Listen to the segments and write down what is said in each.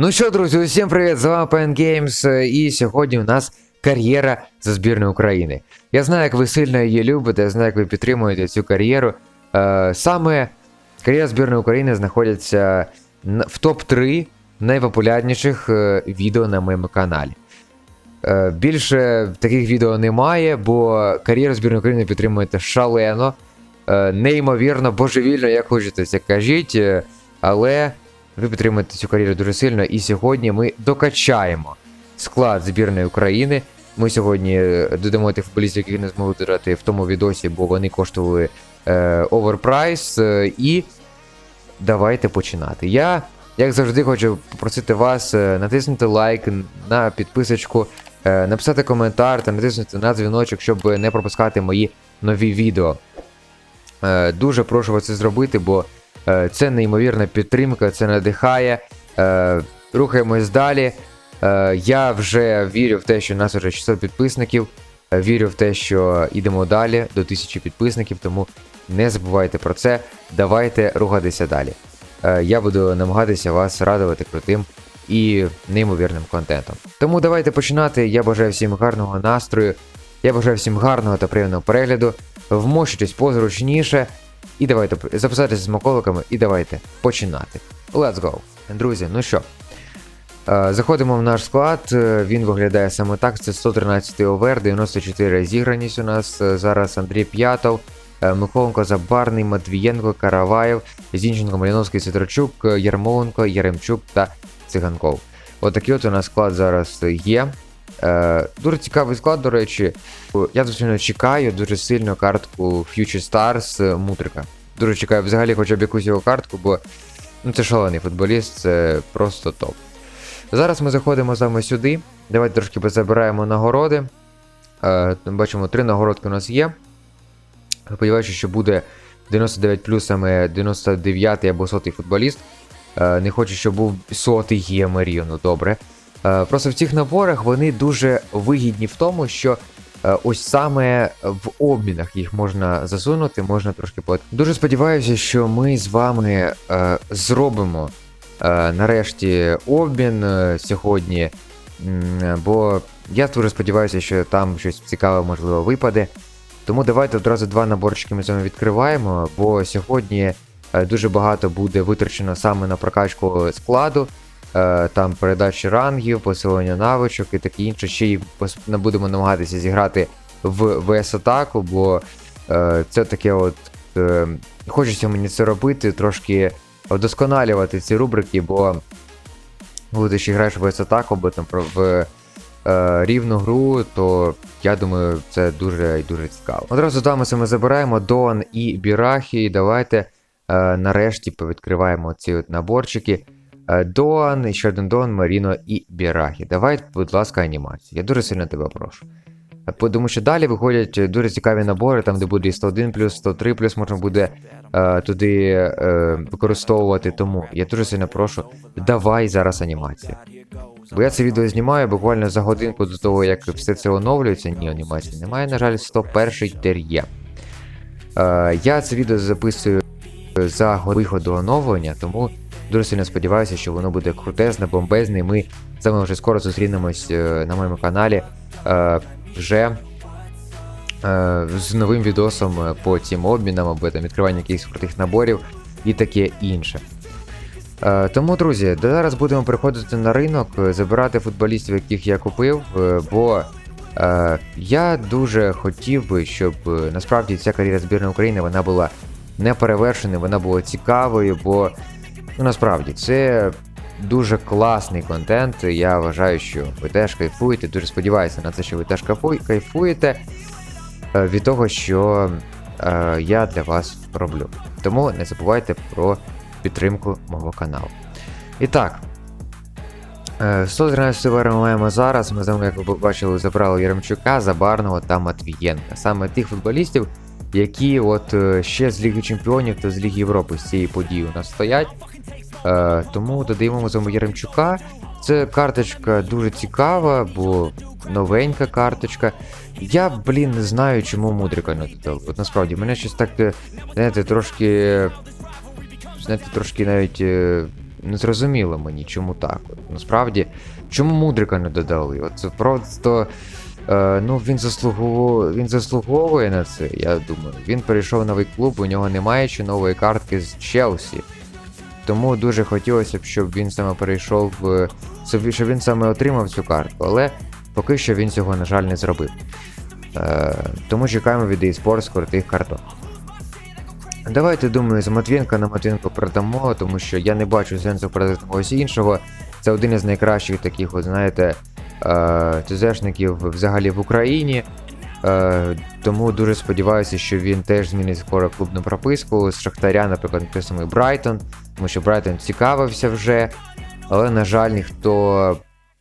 Ну що, друзі, усім привіт! З вами PN Games, е, і сьогодні у нас кар'єра за збірною України. Я знаю, як ви сильно її любите, я знаю, як ви підтримуєте цю кар'єру. Е, Саме кар'єра збірної України знаходиться в топ-3 найпопулярніших е, відео на моєму каналі. Більше таких відео немає, бо кар'єру збірної України підтримуєте шалено, неймовірно, божевільно, як хочете це кажіть, але ви підтримуєте цю кар'єру дуже сильно. І сьогодні ми докачаємо склад збірної України. Ми сьогодні е, додамо тих футболістів, яких не змогли додати в тому відосі, бо вони коштували е, оверпрайс. Е, і давайте починати. Я, як завжди, хочу попросити вас е, натиснути лайк на підписочку, е, написати коментар та натиснути на дзвіночок, щоб не пропускати мої нові відео. Е, Дуже прошу вас це зробити, бо це неймовірна підтримка, це надихає. Е, Рухаємось далі. Е, Я вже вірю в те, що у нас вже 600 підписників. Е, Вірю в те, що йдемо далі до 1000 підписників, тому не забувайте про це. Давайте рухатися далі. Е, Я буду намагатися вас радувати крутим і неймовірним контентом. Тому давайте починати. Я бажаю всім гарного настрою. Я бажаю всім гарного та приємного перегляду. Вмощуйтесь позручніше. І давайте записатися з маколиками і давайте починати. Let's go. Друзі, ну що? е, Заходимо в наш склад. е, Він виглядає саме так. Це 113 овер, 94 зіграність у нас. е, Зараз Андрій П'ятов, Миколенко Забарний, Матвієнко, Караваєв, Зінченко, Маліновський, Сидорчук, Ярмоленко, Яремчук та Циганков. Отакий от у нас склад зараз є. Е, дуже цікавий склад, до речі. Я звичайно чекаю дуже сильно картку Future Stars е, Мутрика. Дуже чекаю взагалі хоча б якусь його картку, бо ну, це шалений футболіст, це просто топ. Зараз ми заходимо саме сюди. Давайте трошки позабираємо нагороди. Е, бачимо, три нагородки у нас є. Сподіваюся, що буде 99 плюсами 99 або 100 футболіст. Е, не хочу, щоб був сотий є Маріо, ну добре. Е, Просто в цих наборах вони дуже вигідні в тому, що е, ось саме в обмінах їх можна засунути, можна трошки по. Дуже сподіваюся, що ми з вами е, зробимо нарешті обмін сьогодні. Бо я дуже сподіваюся, що там щось цікаве можливо випаде. Тому давайте одразу два наборчики ми з вами відкриваємо, бо сьогодні дуже багато буде витрачено саме на прокачку складу. Е, Там передачі рангів, посилення навичок і таке інше. Ще й не будемо намагатися зіграти в ВС атаку, бо е, це таке от. Е, хочеться мені це робити, трошки вдосконалювати ці рубрики, бо коли ти ще граєш в ВС атаку, або там в е, рівну гру, то я думаю, це дуже і дуже цікаво. Одразу Дамоса ми забираємо Дон і Бірахі. І давайте нарешті повідкриваємо ці от наборчики. Е, Дон, ще один Дон, Маріно і Бірахі. Давай, будь ласка, анімацію. Я дуже сильно тебе прошу. Е, Тому що далі виходять дуже цікаві набори, там де буде і 101 плюс, 103 плюс можна буде е, туди е, використовувати. Тому я дуже сильно прошу, давай зараз анімацію. Бо я це відео знімаю буквально за годинку до того, як все це оновлюється. Ні, анімації немає, на жаль, 101 тер'є. Е, я це відео записую за виходу оновлення, тому дуже сильно сподіваюся, що воно буде крутезне, бомбезне. Ми з вами вже скоро зустрінемось е, на моєму каналі е, вже е, з новим відосом по цим обмінам або там відкривання якихось крутих наборів і таке інше. Тому, друзі, зараз будемо приходити на ринок, забирати футболістів, яких я купив, бо я дуже хотів би, щоб насправді ця кар'єра збірної України вона була неперевершеною, вона була цікавою, бо ну, насправді це дуже класний контент. Я вважаю, що ви теж кайфуєте. Дуже сподіваюся на це, що ви теж кайфуєте е, від того, що е, я для вас роблю. Тому не забувайте про підтримку мого каналу. І так. е, 113 север ми маємо зараз. Ми з вами, як ви бачили, забрали Яремчука, Забарного та Матвієнка. Саме тих футболістів, які от е, ще з Ліги Чемпіонів та з Ліги Європи з цієї події у нас стоять. Е, Тому додаємо з вами Яремчука. Це карточка дуже цікава, бо новенька карточка. Я, блін, не знаю, чому мудрика не додали. От насправді, мене щось так, е, знаєте, трошки. Знаєте, трошки навіть е, не зрозуміло мені, чому так. От, насправді, чому мудрика не додали? От це просто. Е, ну, він заслуговує, він заслуговує на це, я думаю. Він перейшов в новий клуб, у нього немає ще нової картки з Челсі. Тому дуже хотілося б, щоб він саме перейшов щоб він саме отримав цю картку, але поки що він цього, на жаль, не зробив. Е, тому чекаємо від eSports крутих карток. Давайте, думаю, з Матвінка на Матвінку продамо, тому що я не бачу сенсу продати когось іншого. Це один із найкращих таких, от, знаєте, е, ТЗшників взагалі в Україні. Е, тому дуже сподіваюся, що він теж змінить скоро клубну прописку. З Шахтаря, наприклад, той самий Брайтон, тому що Брайтон цікавився вже, але, на жаль, ніхто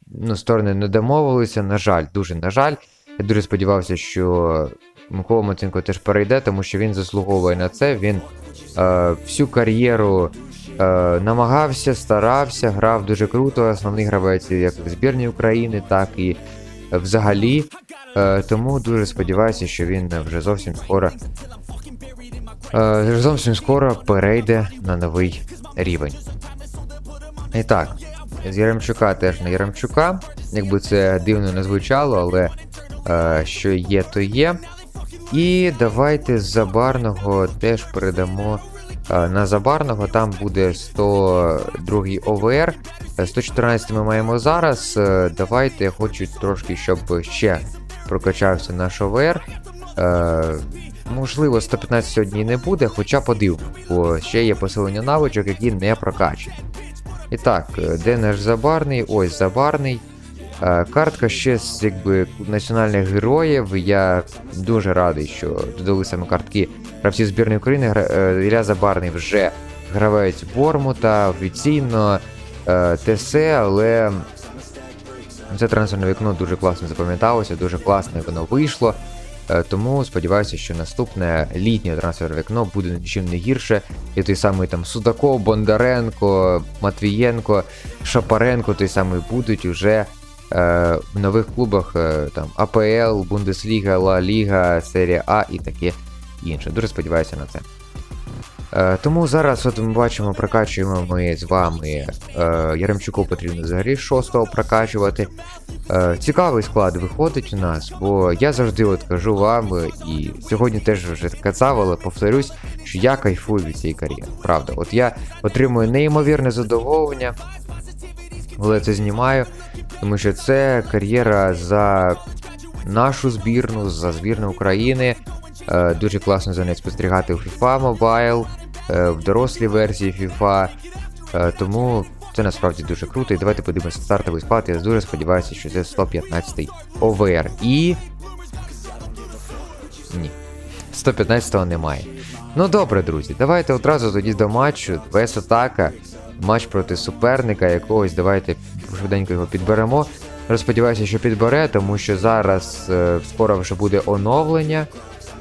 ну, сторони не домовилися. На жаль, дуже на жаль. Я дуже сподівався, що Микола Матвінко теж перейде, тому що він заслуговує на це. Він е, всю кар'єру е, намагався, старався, грав дуже круто. Основний гравець як в збірній України, так і взагалі. Е, тому дуже сподіваюся, що він вже зовсім скоро. Е, вже зовсім скоро перейде на новий рівень. І так, з Яремчука теж на Яремчука. Якби це дивно не звучало, але е, що є, то є. І давайте з Забарного теж передамо на Забарного. Там буде 102 ОВР. Е, 114 ми маємо зараз. Давайте я хочу трошки, щоб ще прокачався наш ОВР. Е, можливо, 115 сьогодні не буде, хоча подивимо, бо ще є посилення навичок, які не прокачані. І так, е, де наш забарний? Ось забарний. Е, Картка ще з якби національних героїв. Я дуже радий, що додали саме картки гравців збірної України. Е, Ілля Забарний вже гравець Бормута, офіційно ТС, але це трансферне вікно дуже класно запам'яталося, дуже класно воно вийшло. Е, Тому сподіваюся, що наступне літнє трансферне вікно буде нічим не гірше. І той самий там Судаков, Бондаренко, Матвієнко, Шапаренко, той самий будуть уже е, в нових клубах е, там АПЛ, Бундесліга, Ла Ліга, Серія А і таке інше. Дуже сподіваюся на це. Е, тому зараз от ми бачимо, прокачуємо ми з вами е, Яремчуку потрібно взагалі шостого прокачувати. Е, цікавий склад виходить у нас, бо я завжди от кажу вам, і сьогодні теж вже казав, але повторюсь, що я кайфую від цієї кар'єри. Правда, от я отримую неймовірне задоволення, коли це знімаю, тому що це кар'єра за нашу збірну, за збірну України. Дуже класно за нею спостерігати у FIFA Mobile, в дорослій версії FIFA. Е, Тому це насправді дуже круто. І давайте подивимося стартовий склад. Я дуже сподіваюся, що це 115 ОВР. І. Ні. 115-го немає. Ну добре, друзі, давайте одразу тоді до матчу. Без атака. Матч проти суперника якогось. Давайте швиденько його підберемо. Розподіваюся, що підбере, тому що зараз е, скоро вже буде оновлення.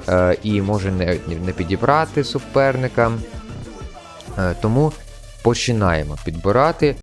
Е, і може не, не підібрати суперника. Е, тому починаємо підбирати.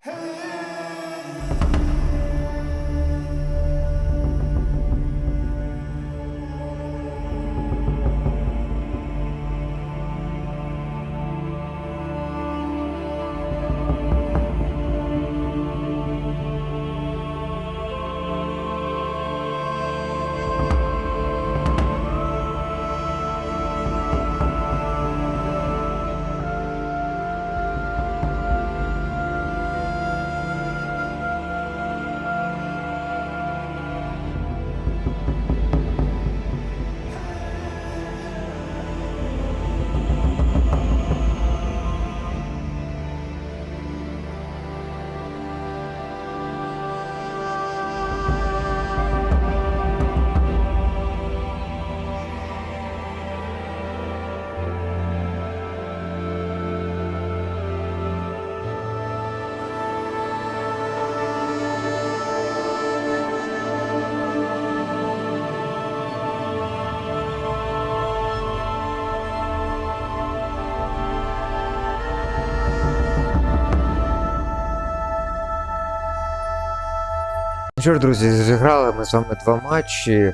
Що ж, друзі, зіграли ми з вами два матчі. Е,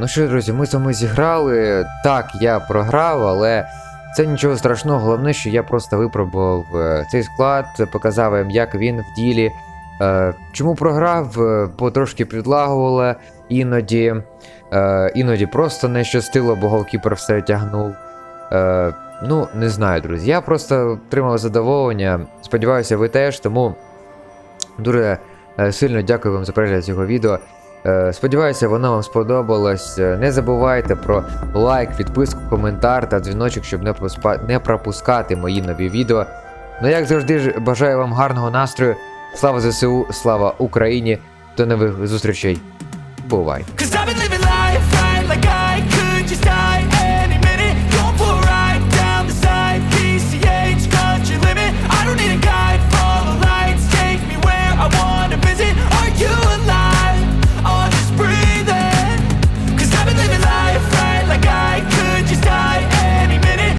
Ну що, друзі, ми з вами зіграли. Так, я програв, але Це нічого страшного, головне, що я просто випробував е, цей склад, показав їм, як він в ділі. Е, Чому програв, бо трошки підлагувало іноді, іноді просто не щастило, бо голкіпер все тягнув. Ну, не знаю, друзі. Я просто отримав задоволення. Сподіваюся, ви теж, тому дуже Е, сильно дякую вам за перегляд цього відео. Е, сподіваюся, воно вам сподобалось. Е, не забувайте про лайк, підписку, коментар та дзвіночок, щоб не, поспа... не пропускати мої нові відео. Ну, як завжди, бажаю вам гарного настрою. Слава ЗСУ, слава Україні. До нових зустрічей. Бувай! country living. I don't need a guy.